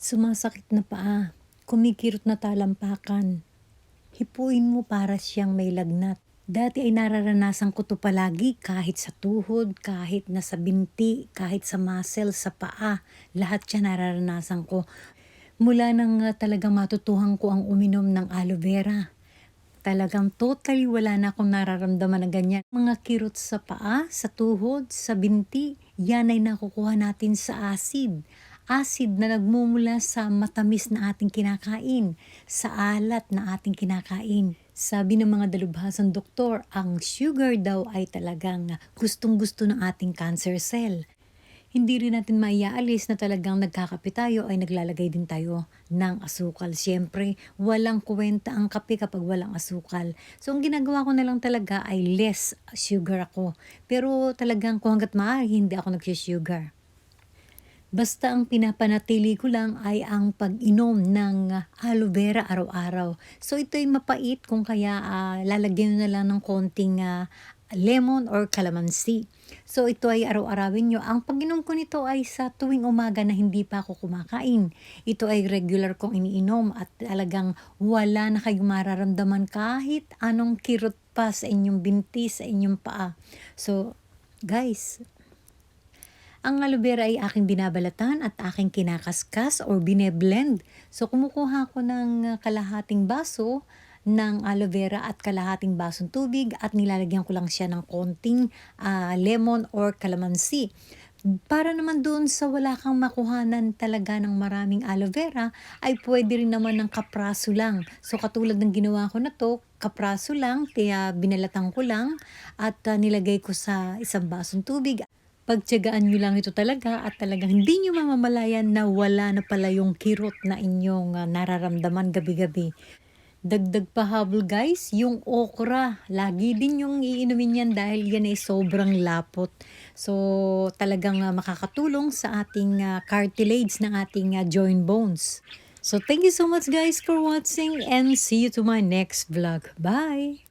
Sumasakit na paa, kumikirot na talampakan. Hipuin mo para siyang may lagnat. Dati ay nararanasan ko to palagi kahit sa tuhod, kahit nasa binti, kahit sa muscle, sa paa. Lahat siya nararanasan ko. Mula nang uh, talagang matutuhan ko ang uminom ng aloe vera. Talagang totally wala na akong nararamdaman na ganyan. Mga kirot sa paa, sa tuhod, sa binti, yan ay nakukuha natin sa acid. Acid na nagmumula sa matamis na ating kinakain, sa alat na ating kinakain. Sabi ng mga dalubhasang doktor, ang sugar daw ay talagang gustong-gusto ng ating cancer cell. Hindi rin natin maiaalis na talagang nagkakape tayo ay naglalagay din tayo ng asukal. Siyempre, walang kwenta ang kape kapag walang asukal. So, ang ginagawa ko na lang talaga ay less sugar ako. Pero talagang kung hanggat maaari, hindi ako nag-sugar. Basta ang pinapanatili ko lang ay ang pag-inom ng aloe vera araw-araw. So ito ay mapait kung kaya uh, lalagyan na lang ng konting uh, lemon or calamansi. So ito ay araw-arawin nyo. Ang pag-inom ko nito ay sa tuwing umaga na hindi pa ako kumakain. Ito ay regular kong iniinom at talagang wala na kayong mararamdaman kahit anong kirot pa sa inyong binti, sa inyong paa. So guys, ang aloe vera ay aking binabalatan at aking kinakaskas or bineblend. So kumukuha ko ng kalahating baso ng aloe vera at kalahating basong tubig at nilalagyan ko lang siya ng konting uh, lemon or calamansi. Para naman doon sa wala kang makuhanan talaga ng maraming aloe vera, ay pwede rin naman ng kapraso lang. So katulad ng ginawa ko na to, kapraso lang, kaya binalatan ko lang at uh, nilagay ko sa isang basong tubig pagtyagaan nyo lang ito talaga at talagang hindi nyo mamamalayan na wala na pala yung kirot na inyong uh, nararamdaman gabi-gabi. Dagdag pa habol guys, yung okra. Lagi din yung iinumin yan dahil yan ay sobrang lapot. So talagang uh, makakatulong sa ating uh, cartilage ng ating uh, joint bones. So thank you so much guys for watching and see you to my next vlog. Bye!